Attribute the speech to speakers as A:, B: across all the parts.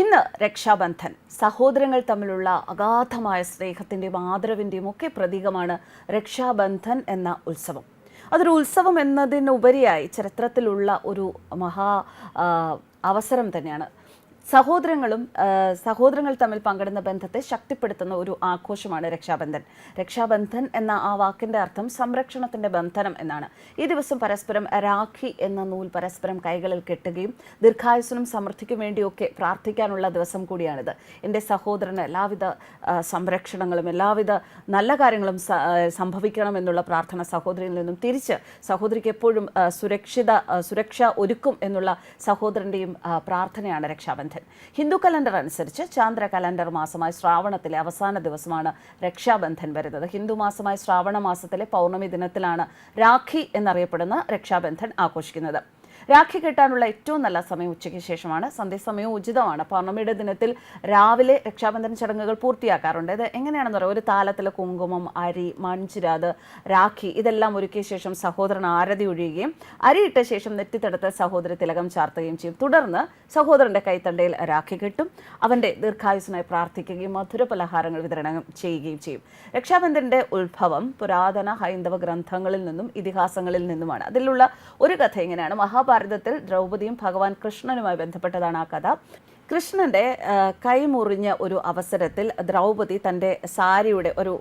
A: ഇന്ന് രക്ഷാബന്ധൻ സഹോദരങ്ങൾ തമ്മിലുള്ള അഗാധമായ സ്നേഹത്തിന്റെയും ആദരവിന്റെയും ഒക്കെ പ്രതീകമാണ് രക്ഷാബന്ധൻ എന്ന ഉത്സവം. അതൊരു ഉത്സവം എന്നതിനുപരിയായി ചരിത്രത്തിലുള്ള ഒരു മഹാ അവസരം തന്നെയാണ്. സഹോദരങ്ങളും സഹോദരങ്ങൾ തമ്മിൽ പങ്കിടുന്ന ബന്ധത്തെ ശക്തിപ്പെടുത്തുന്ന ഒരു ആഘോഷമാണ് രക്ഷാബന്ധൻ. രക്ഷാബന്ധൻ എന്ന ആ വാക്കിന്റെ അർത്ഥം സംരക്ഷണത്തിന്റെ ബന്ധനം എന്നാണ്. ഈ ദിവസം പരസ്പരം രാഖി എന്ന നൂൽ പരസ്പരം കൈകളിൽ കെട്ടുകയും ദീർഘായുസിനും സമൃദ്ധിക്കും വേണ്ടിയൊക്കെ പ്രാർത്ഥിക്കാനുള്ള ദിവസം കൂടിയാണിത്. എന്റെ സഹോദരന് എല്ലാവിധ സംരക്ഷണങ്ങളും എല്ലാവിധ നല്ല കാര്യങ്ങളും സംഭവിക്കണം എന്നുള്ള പ്രാർത്ഥന സഹോദരിയിൽ നിന്നും തിരിച്ച് സഹോദരിക്ക് എപ്പോഴും സുരക്ഷിത സുരക്ഷ ഒരുക്കും എന്നുള്ള സഹോദരന്റെയും പ്രാർത്ഥനയാണ് രക്ഷാബന്ധൻ. ഹിന്ദു കലണ്ടർ അനുസരിച്ച് ചാന്ദ്ര കലണ്ടർ മാസമായ ശ്രാവണത്തിലെ അവസാന ദിവസമാണ് രക്ഷാബന്ധൻ വരുന്നത്. ഹിന്ദു മാസമായ ശ്രാവണ മാസത്തിലെ പൗർണമി ദിനത്തിലാണ് രാഖി എന്നറിയപ്പെടുന്ന രക്ഷാബന്ധൻ ആഘോഷിക്കുന്നത്. രാഖി കെട്ടാനുള്ള ഏറ്റവും നല്ല സമയം ഉച്ചയ്ക്ക് ശേഷമാണ്. സന്ധ്യാസമയവും ഉചിതമാണ്. പൗർണമിയുടെ ദിനത്തിൽ രാവിലെ രക്ഷാബന്ധന ചടങ്ങുകൾ പൂർത്തിയാക്കാറുണ്ട്. ഇത് എങ്ങനെയാണെന്ന് പറയുക ഒരു താലത്തിൽ കുങ്കുമം അരി മൺചിരാത് രാഖി ഇതെല്ലാം ഒരുക്കിയ ശേഷം സഹോദരൻ ആരതി ഒഴിയുകയും അരിയിട്ട ശേഷം നെറ്റിത്തെടുത്ത് സഹോദരി തിലകം ചാർത്തുകയും ചെയ്യും. തുടർന്ന് സഹോദരന്റെ കൈത്തണ്ടയിൽ രാഖി കെട്ടും. അവന്റെ ദീർഘായുസിനായി പ്രാർത്ഥിക്കുകയും മധുര പലഹാരങ്ങൾ വിതരണം ചെയ്യുകയും ചെയ്യും. രക്ഷാബന്ധന്റെ ഉത്ഭവം പുരാതന ഹൈന്ദവ ഗ്രന്ഥങ്ങളിൽ നിന്നും ഇതിഹാസങ്ങളിൽ നിന്നുമാണ്. അതിലുള്ള ഒരു കഥ ഇങ്ങനെയാണ്. മഹാഭാരതത്തിൽ ദ്രൗപദിയും ഭഗവാൻ കൃഷ്ണനുമായി ബന്ധപ്പെട്ടതാണ് ആ കഥ. കൃഷ്ണന്റെ കൈ മുറിഞ്ഞ ഒരു അവസരത്തിൽ ദ്രൗപതി തന്റെ സാരിയുടെ ഒരു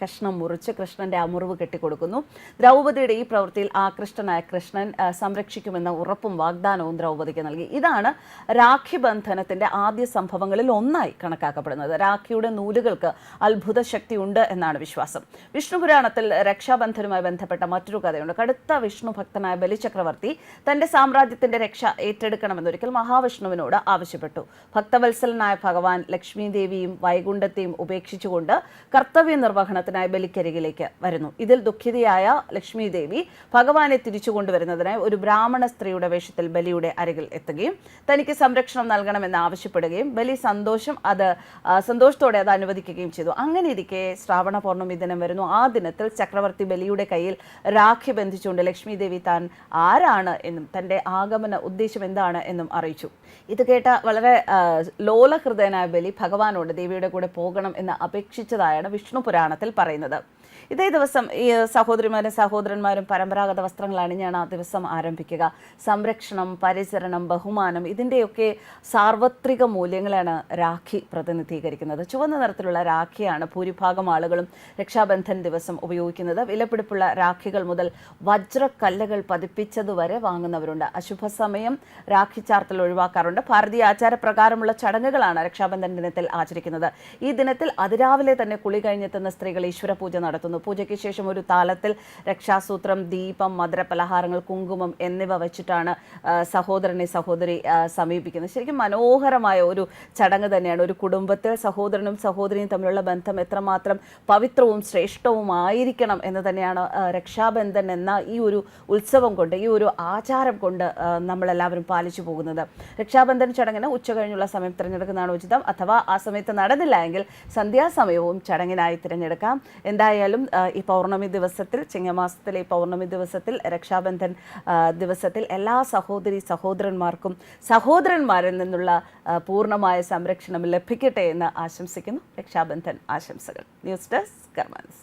A: കഷ്ണം മുറിച്ച് കൃഷ്ണന്റെ ആ മുറിവ് കെട്ടിക്കൊടുക്കുന്നു. ദ്രൗപതിയുടെ ഈ പ്രവൃത്തിയിൽ ആകൃഷ്ടനായ കൃഷ്ണൻ സംരക്ഷിക്കുമെന്ന ഉറപ്പും വാഗ്ദാനവും ദ്രൗപതിക്ക് നൽകി. ഇതാണ് രാഖി ബന്ധനത്തിന്റെ ആദ്യ സംഭവങ്ങളിൽ ഒന്നായി കണക്കാക്കപ്പെടുന്നത്. രാഖിയുടെ നൂലുകൾക്ക് അത്ഭുത ശക്തി ഉണ്ട് എന്നാണ് വിശ്വാസം. വിഷ്ണു പുരാണത്തിൽ രക്ഷാബന്ധനുമായി ബന്ധപ്പെട്ട മറ്റൊരു കഥയുണ്ട്. കടുത്ത വിഷ്ണു ഭക്തനായ ബലിചക്രവർത്തി തന്റെ സാമ്രാജ്യത്തിന്റെ രക്ഷ ഏറ്റെടുക്കണമെന്നൊരിക്കൽ മഹാവിഷ്ണുവിനോട് ആവശ്യപ്പെട്ടു. ഭക്തവത്സലനായ ഭഗവാൻ ലക്ഷ്മീദേവിയും വൈകുണ്ഠത്തെയും ഉപേക്ഷിച്ചുകൊണ്ട് കർത്തവ്യ നിർവഹണത്തിനായി ബലിക്കരികിലേക്ക് വരുന്നു. ഇതിൽ ദുഃഖിതയായ ലക്ഷ്മീദേവി ഭഗവാനെ തിരിച്ചു കൊണ്ടുവരുന്നതിനായി ഒരു ബ്രാഹ്മണ സ്ത്രീയുടെ വേഷത്തിൽ ബലിയുടെ അരികിൽ എത്തുകയും തനിക്ക് സംരക്ഷണം നൽകണമെന്ന് ആവശ്യപ്പെടുകയും ബലി സന്തോഷം അത് സന്തോഷത്തോടെ അത് അനുവദിക്കുകയും ചെയ്തു. അങ്ങനെ ഇരിക്കെ ശ്രാവണ പൗർണമി ദിനം വരുന്നു. ആ ദിനത്തിൽ ചക്രവർത്തി ബലിയുടെ കയ്യിൽ രാഖി ബന്ധിച്ചുകൊണ്ട് ലക്ഷ്മീദേവി താൻ ആരാണ് എന്നും തന്റെ ആഗമന ഉദ്ദേശം എന്താണ് എന്നും അറിയിച്ചു. ഇത് കേട്ട വളരെ ലോലഹൃദയനായ ബലി ഭഗവാനോട് ദേവിയുടെ കൂടെ പോകണം എന്ന് അപേക്ഷിച്ചതായാണ് വിഷ്ണു പുരാണത്തിൽ പറയുന്നത്. ഇതേ ദിവസം ഈ സഹോദരിമാരും സഹോദരന്മാരും പരമ്പരാഗത വസ്ത്രങ്ങളാണ് അണിഞ്ഞാണ് ആ ദിവസം ആരംഭിക്കുക. സംരക്ഷണം പരിചരണം ബഹുമാനം ഇതിന്റെയൊക്കെ സാർവത്രിക മൂല്യങ്ങളാണ് രാഖി പ്രതിനിധീകരിക്കുന്നത്. ചുവന്ന നിറത്തിലുള്ള രാഖിയാണ് ഭൂരിഭാഗം ആളുകളും രക്ഷാബന്ധൻ ദിവസം ഉപയോഗിക്കുന്നത്. വിലപിടിപ്പുള്ള രാഖികൾ മുതൽ വജ്രക്കല്ലുകൾ പതിപ്പിച്ചതുവരെ വാങ്ങുന്നവരുണ്ട്. അശുഭ സമയം രാഖി ചാർത്തൽ ഒഴിവാക്കാറുണ്ട്. ഭാരതീയ ആചാരപ്രകാരമുള്ള ചടങ്ങുകളാണ് രക്ഷാബന്ധൻ ദിനത്തിൽ ആചരിക്കുന്നത്. ഈ ദിനത്തിൽ അതിരാവിലെ തന്നെ കുളി കഴിഞ്ഞെത്തുന്ന സ്ത്രീകൾ ഈശ്വര പൂജ നടത്തുന്നു. പൂജയ്ക്ക് ശേഷം ഒരു താലത്തിൽ രക്ഷാസൂത്രം ദീപം മധുരപലഹാരങ്ങൾ കുങ്കുമം എന്നിവ വെച്ചിട്ടാണ് സഹോദരനെ സഹോദരി സമീപിക്കുന്നത്. ശരിക്കും മനോഹരമായ ഒരു ചടങ്ങ് തന്നെയാണ്. ഒരു കുടുംബത്തിൽ സഹോദരനും സഹോദരിയും തമ്മിലുള്ള ബന്ധം എത്രമാത്രം പവിത്രവും ശ്രേഷ്ഠവുമായിരിക്കണം എന്ന് തന്നെയാണ് രക്ഷാബന്ധൻ എന്ന ഈ ഒരു ഉത്സവം കൊണ്ട് ഈ ഒരു ആചാരം കൊണ്ട് നമ്മളെല്ലാവരും പാലിച്ചു പോകുന്നത്. രക്ഷാബന്ധൻ ചടങ്ങിന് ഉച്ച കഴിഞ്ഞുള്ള സമയം തിരഞ്ഞെടുക്കുന്നതാണ് ഉചിതം. അഥവാ ആ സമയത്ത് നടന്നില്ല എങ്കിൽ സന്ധ്യാസമയവും ചടങ്ങിനായി തിരഞ്ഞെടുക്കാം. എന്തായാലും ആ, ഈ പൗർണമി ദിവസത്തിൽ ചിങ്ങമാസത്തിലെ ഈ പൗർണമി ദിവസത്തിൽ രക്ഷാബന്ധൻ ദിവസത്തിൽ എല്ലാ സഹോദരി സഹോദരന്മാർക്കും സഹോദരന്മാരിൽ നിന്നുള്ള പൂർണമായ സംരക്ഷണം ലഭിക്കട്ടെ എന്ന് ആശംസിക്കുന്നു. രക്ഷാബന്ധൻ ആശംസകൾ. News desk കർമാൻസ്